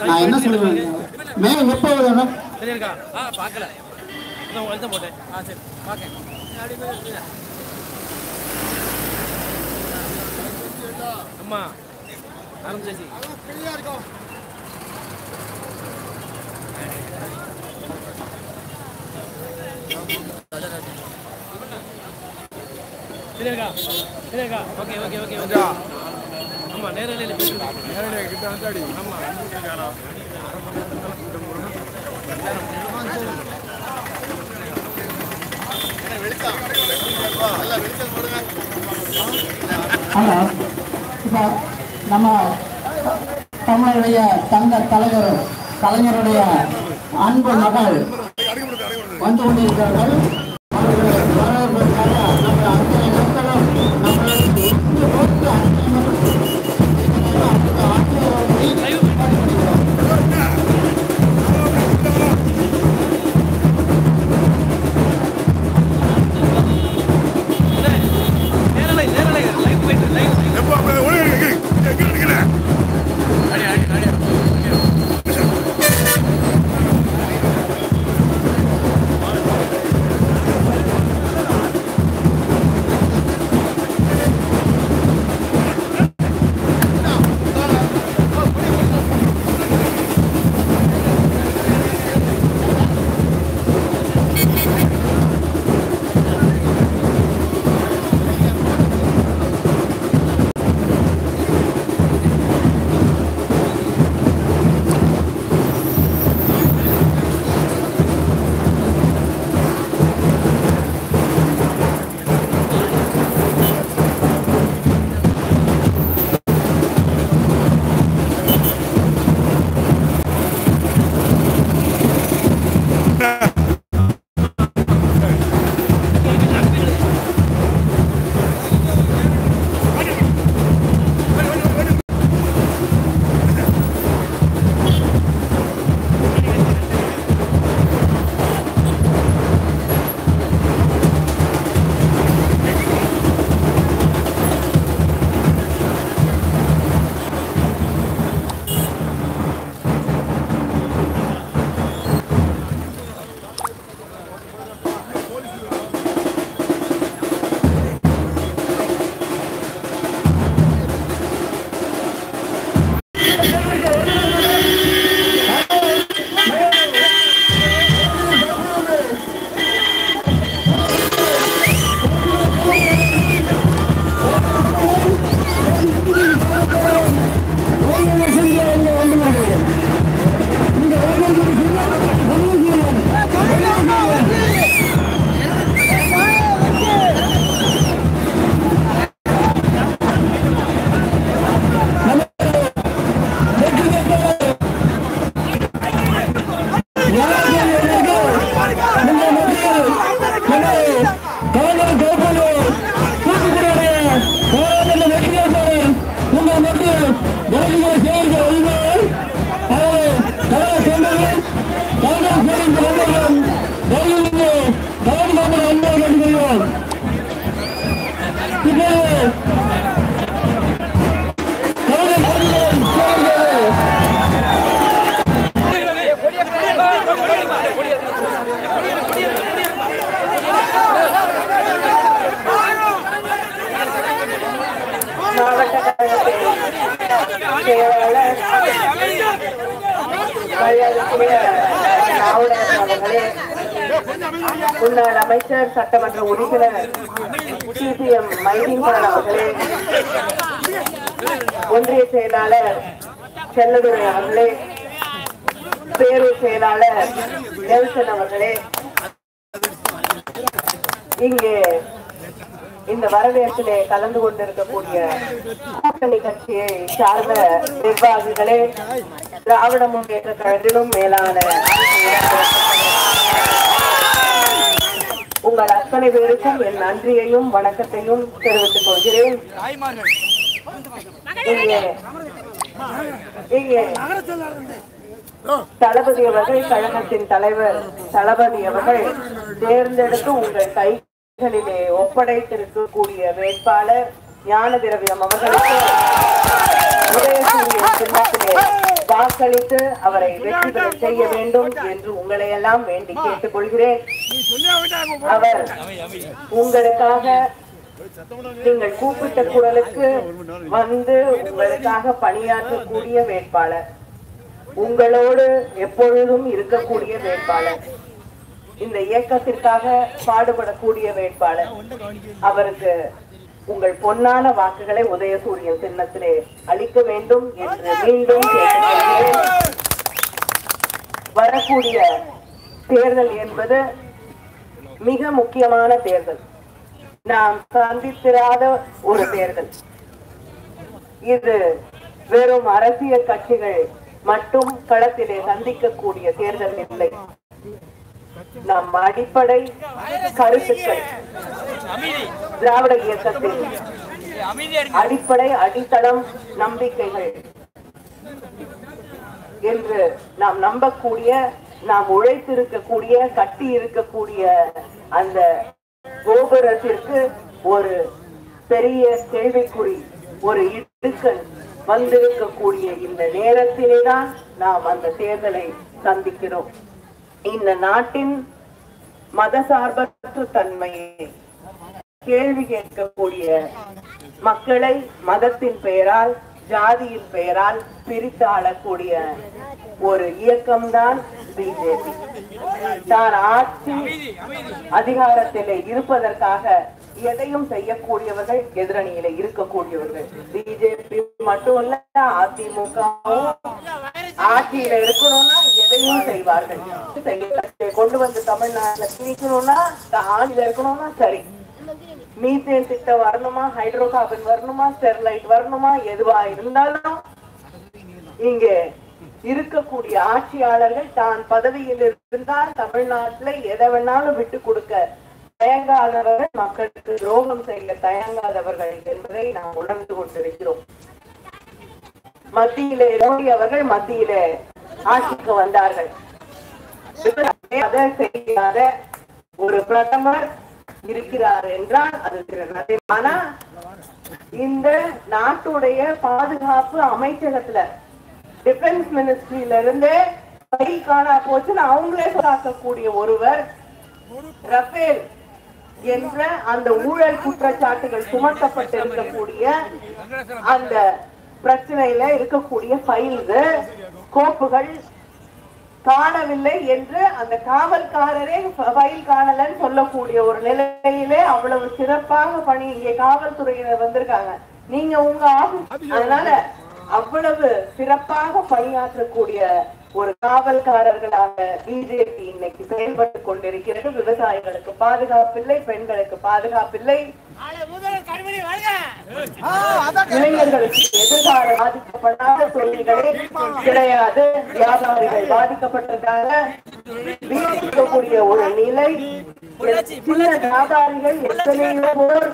நான் என்ன சொல்லுவேன்? மே எப்போ வேணும் ஆ பார்க்கல. நான் ஆ சரி அம்மா ஆரம்பிச்சாச்சு. சரி இருக்கா சரியா இருக்கா ஓகே ஓகே ஓகே ஓகே. ஆமா நேரலையில் பேசுகிறேன் ஆமா ஹலோ இப்போ நம்ம தமிழருடைய தங்க தலைவர் கலைஞருடைய அன்பு மகள் வந்து கொண்டிருக்கிறார்கள். மாவட்ட செயலாளர் முன்னாள் அமைச்சர் சட்டமன்ற உறுப்பினர் சிபிஎம் மைதீன்கான் அவர்களே ஒன்றிய செயலாளர் செல்லதுரை அவர்களே பேரூர் செயலாளர் நெல்சன் அவர்களே இங்கே இந்த வரவேற்பிலே கலந்து கொண்டிருக்கக்கூடிய கூட்டணி கட்சியை சார்ந்த நிர்வாகிகளே திராவிட முன்னேற்ற கழகிலும் மேலான உங்கள் அத்தனை பேருக்கும் என் நன்றியையும் வணக்கத்தையும் தெரிவித்துக் கொள்கிறேன். இங்கே தளபதி அவர்கள் கழகத்தின் தலைவர் தளபதி அவர்கள் தேர்ந்தெடுத்து உங்கள் கை கைகளிலே ஒப்படைத்திருக்கக்கூடிய வேட்பாளர் ஞான திரவியம் அவர்களுக்கு உதயசூரிய சின்னத்திலே வாக்களித்து அவரை வெற்றி பெற செய்ய வேண்டும் என்று உங்களை எல்லாம் வேண்டி கேட்டுக்கொள்கிறேன். அவர் உங்களுக்காக நீங்கள் கூப்பிட்ட குரலுக்கு வந்து உங்களுக்காக பணியாற்றக்கூடிய வேட்பாளர். உங்களோடு எப்பொழுதும் இருக்கக்கூடிய வேட்பாளர். இந்த இயக்கத்திற்காக பாடுபடக்கூடிய வேட்பாளர். அவருக்கு உங்கள் பொன்னான வாக்குகளை உதயசூரியன் சின்னத்திலே அளிக்க வேண்டும் என்று மீண்டும் வரக்கூடிய தேர்தல் என்பது மிக முக்கியமான தேர்தல். நாம் சந்தித்திராத ஒரு தேர்தல். இது வெறும் அரசியல் கட்சிகள் மட்டும் களத்திலே சந்திக்கக்கூடிய தேர்தல் இல்லை. நம் அடிப்படை கருத்துக்கள். திராவிட இயக்கத்தின் அடிப்படை அடித்தளம் நம்பிக்கைகள் என்று நாம் நம்பக்கூடிய நாம் உழைத்திருக்கக்கூடிய கட்டி இருக்கக்கூடிய அந்த கோபுரத்திற்கு ஒரு பெரிய கேள்விக்குறி ஒரு இடுக்கல் வந்திருக்கக்கூடிய இந்த நேரத்திலே தான் நாம் அந்த தேர்தலை சந்திக்கிறோம். இந்த நாட்டின் மதசார்பற்ற தன்மையை கேள்வி கேட்கக்கூடிய மக்களை மதத்தின் பெயரால் ஜாதியின் பெயரால் பிரித்து ஆளக்கூடிய ஒரு இயக்கம்தான் பிஜேபி. தான் ஆட்சி அதிகாரத்திலே இருப்பதற்காக எதையும் செய்யக்கூடியவர்கள் எதிரணியில இருக்கக்கூடியவர்கள். பிஜேபி மட்டும் இல்ல அதிமுகவும் ஆட்சியில இருக்கணும்னா எதையும் செய்வார்கள். கொண்டு வந்து தமிழ்நாட்டுல திணிக்கணும்னா ஆட்சியில இருக்கணும்னா சரி. மீத்தேன் திட்டம் வரணுமா? ஹைட்ரோ கார்பன் வரணுமா? ஸ்டெர்லைட் வரணுமா? எதுவா இருந்தாலும் இங்க இருக்கக்கூடிய ஆட்சியாளர்கள் தான் பதவியில் இருந்தால் தமிழ்நாட்டுல எதை வேணாலும் விட்டு கொடுக்க தயங்காதவர்கள் மக்களுக்கு துரோகம் செய்ய தயங்காதவர்கள் என்பதை நாம் உணர்ந்து கொண்டிருக்கிறோம். மத்தியிலே மோடி அவர்கள் மத்தியிலே ஆட்சிக்கு வந்தார்கள். அதை செய்யாத ஒரு பிரதமர் இருக்கிறார் என்றால் அது ஆனா இந்த நாட்டுடைய பாதுகாப்பு அமைச்சகத்துல டிஃபென்ஸ் மினிஸ்ட்ரியில இருந்து கை காணா போச்சுன்னு அவங்களே சொல்லாக்கக்கூடிய ஒருவர் ரஃபேல். என்ற அந்த ஊழல் குற்றச்சாட்டுகள் சுமத்தப்பட்டு இருக்கக்கூடிய அந்த பிரச்சனையில இருக்கக்கூடிய ஃபைல்ஸ் கோப்புகள் காணவில்லை என்று அந்த காவல்காரரே ஃபைல் காணலன்னு சொல்லக்கூடிய ஒரு நிலையிலே அவ்வளவு சிறப்பாக பணி இங்கே காவல்துறையினர் வந்திருக்காங்க. நீங்க உங்க ஆபீஸ் அதனால அவ்வளவு சிறப்பாக பணியாற்றக்கூடிய ஒரு காவல்காரர்களாக பிஜேபி இன்னைக்கு செயல்பட்டு கொண்டிருக்கிறது. விவசாயிகளுக்கு பாதுகாப்பில்லை பெண்களுக்கு பாதுகாப்பில்லை. இளைஞர்களுக்கு எதிர்கால பாதிக்கப்படாத தொழில்களே கிடையாது. வியாபாரிகள் பாதிக்கப்பட்டிருக்காங்க. வீட்டிற்கக்கூடிய ஒரு நிலை சின்ன வியாபாரிகள் எத்தனையோ பேர்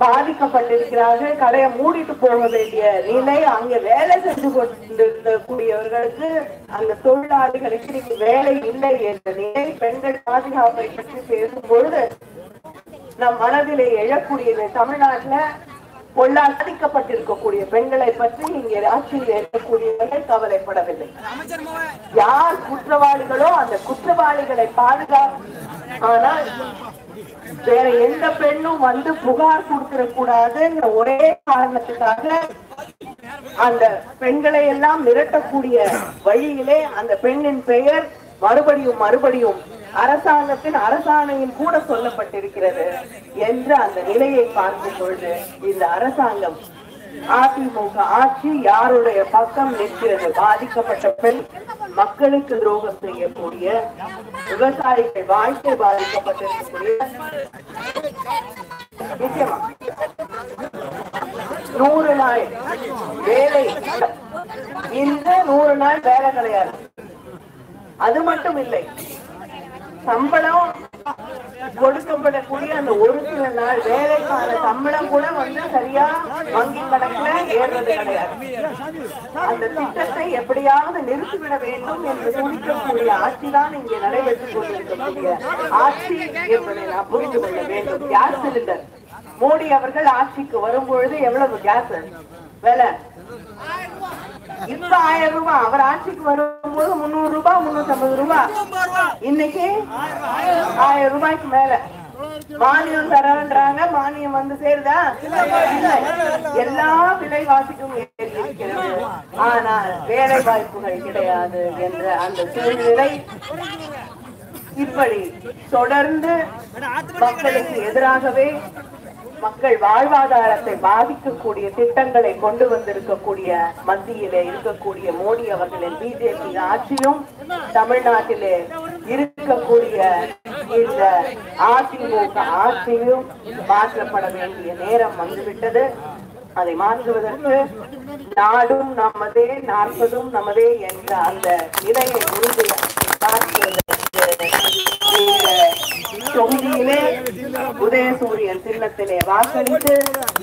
பாதிக்கப்பட்டிருக்கிறார்கள். கடையை மூடிட்டு போக வேண்டிய நிலை அங்க வேலை செஞ்சு கொண்டிருக்கக்கூடியவர்களுக்கு அந்த தொழிலாளிகளுக்கு நீங்க வேலை இல்லை என்ற நிலை பெண்கள் பாதுகாப்பை பற்றி பேசும் பொழுது நம் மனதிலே எழக்கூடியது தமிழ்நாட்டுல பொல்லா பாதிக்கப்பட்டிருக்கக்கூடிய பெண்களை பற்றி இங்கே ஆட்சியில் இருக்கக்கூடியவர்கள் கவலைப்படவில்லை. யார் குற்றவாளிகளோ அந்த குற்றவாளிகளை பாதுகா ஆனால் வேற எந்த பெண்ணும் வந்து புகார் கொடுத்துட கூடாதுங்கிற ஒரே காரணத்துக்காக அந்த பெண்களை எல்லாம் மிரட்டக்கூடிய வழியிலே அந்த பெண்ணின் பெயர் மறுபடியும் மறுபடியும் அரசாங்கத்தின் அரசாணையின் கூட சொல்லப்பட்டிருக்கிறது என்ற அந்த நிலையை பார்க்கும் பொழுது இந்த அரசாங்கம் அதிமுக ஆட்சி யாருடைய பக்கம் நிற்கிறது? பாதிக்கப்பட்ட பெண் மக்களுக்கு துரோகம் செய்யக்கூடிய விவசாயிகள் வாழ்க்கை பாதிக்கப்பட்டிருக்கக்கூடிய நிச்சயமா? நூறு நாள் வேலை. இந்த நூறு நாள் வேலை கிடையாது. அது மட்டும் இல்லை. சம்பளம் கொடுக்கப்படக்கூடிய அந்த ஒரு சில நாள் வேலைக்கான சம்பளம் கூட வந்து சரியா வங்கி கணக்குல ஏறுறது கிடையாது. அந்த திட்டத்தை எப்படியாவது நிறுத்திவிட வேண்டும் என்று துடிக்கக்கூடிய ஆட்சி தான் இங்கே நடைபெற்றுக் கொண்டிருக்கக்கூடிய ஆட்சி என்பதை நான் புரிந்து கொள்ள வேண்டும். கேஸ் சிலிண்டர் மோடி அவர்கள் ஆட்சிக்கு வரும்பொழுது எவ்வளவு கேஸ் விலை. இப்ப ஆயிரம் ரூபாய் அவர் ஆட்சிக்கு வரும்போது முந்நூறு ரூபாய் முன்னூத்தி ஐம்பது ரூபாய் இன்னைக்கு ஆயிரம் ரூபாய்க்கு மேல. மானியம் தரன்றாங்க மானியம் வந்து சேருதா? எல்லா விலைவாசிக்கும் ஏறி ஆனால் வேலை வாய்ப்புகள் கிடையாது என்ற அந்த சூழ்நிலை இப்படி தொடர்ந்து மக்களுக்கு எதிராகவே மக்கள் வாழ்வாதாரத்தை பாதிக்கக்கூடிய திட்டங்களை கொண்டு வந்திருக்கக்கூடிய மத்தியிலே இருக்கக்கூடிய மோடி அவர்களின் பிஜேபி ஆட்சியும் தமிழ்நாட்டிலே இருக்கக்கூடிய இந்த அதிமுக ஆட்சியும் மாற்றப்பட வேண்டிய நேரம் வந்துவிட்டது. அதை மாற்றுவதற்கு நாடும் நமதே நாற்பதும் நமதே என்ற அந்த நிலையை உறுதி இந்த தொகுதியிலே உதயசூரியன் சின்னத்திலே வாக்களித்து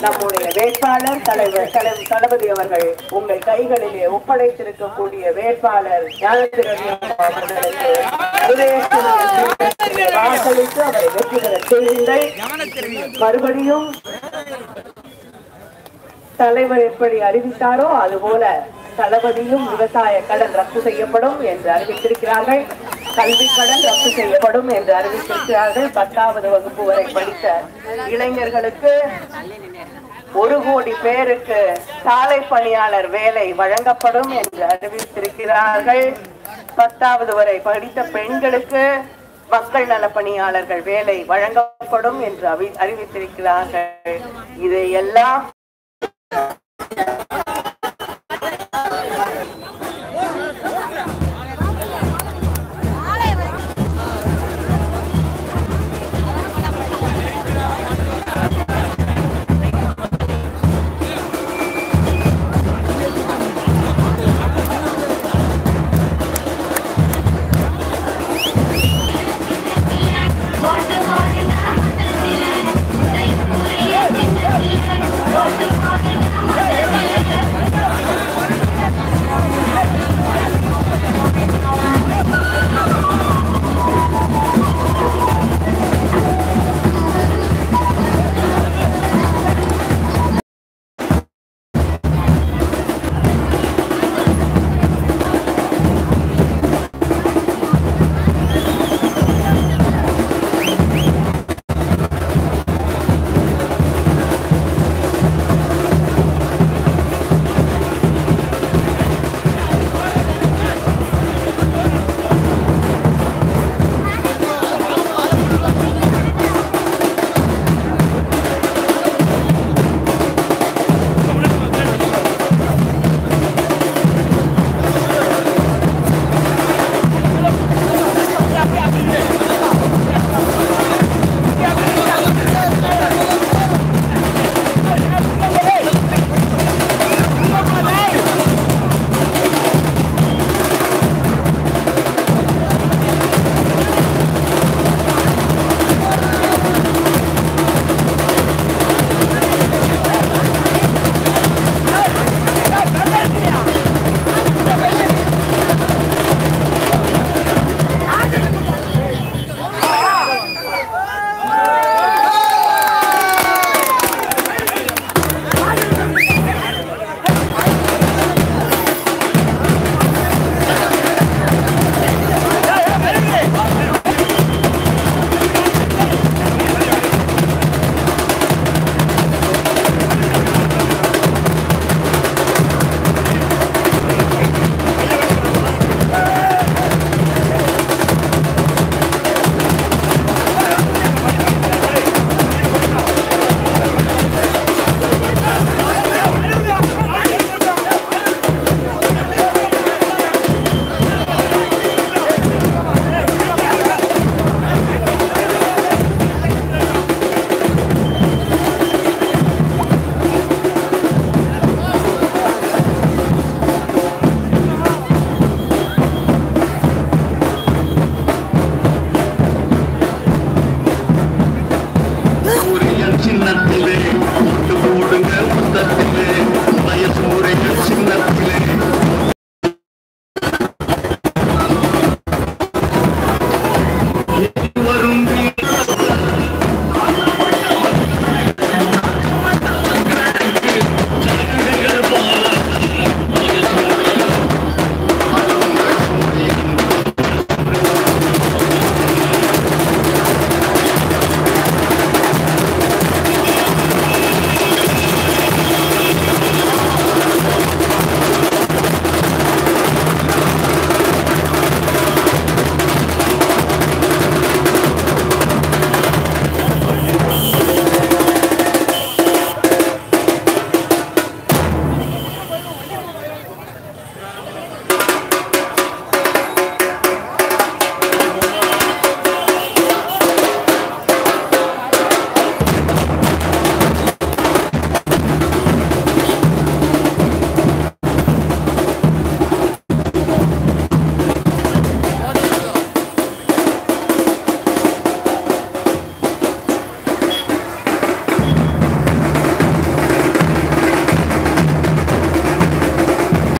நம்முடைய வேட்பாளர் தலைவர் தளபதி அவர்கள் உங்கள் கைகளிலே ஒப்படைத்திருக்கக்கூடிய வேட்பாளர் ஞானத்திரவியம் அவர்களுக்கு உதயசூரியன் வாக்களித்து அவரை வெற்றி செய்யுங்கள் மறுபடியும் தலைவர் எப்படி அறிவித்தாரோ அதுபோல தளபதியும் விவசாய கடன் ரத்து செய்யப்படும் என்று அறிவித்திருக்கிறார்கள். கல்வி கடன் ரத்து செய்யப்படும் என்று அறிவித்திருக்கிறார்கள். பத்தாவது வகுப்பு வரை படித்த இளைஞர்களுக்கு ஒரு கோடி பேருக்கு சாலை பணியாளர் வேலை வழங்கப்படும் என்று அறிவித்திருக்கிறார்கள். பத்தாவது வரை படித்த பெண்களுக்கு மக்கள் நல பணியாளர்கள் வேலை வழங்கப்படும் என்று அறிவித்திருக்கிறார்கள். இதையெல்லாம்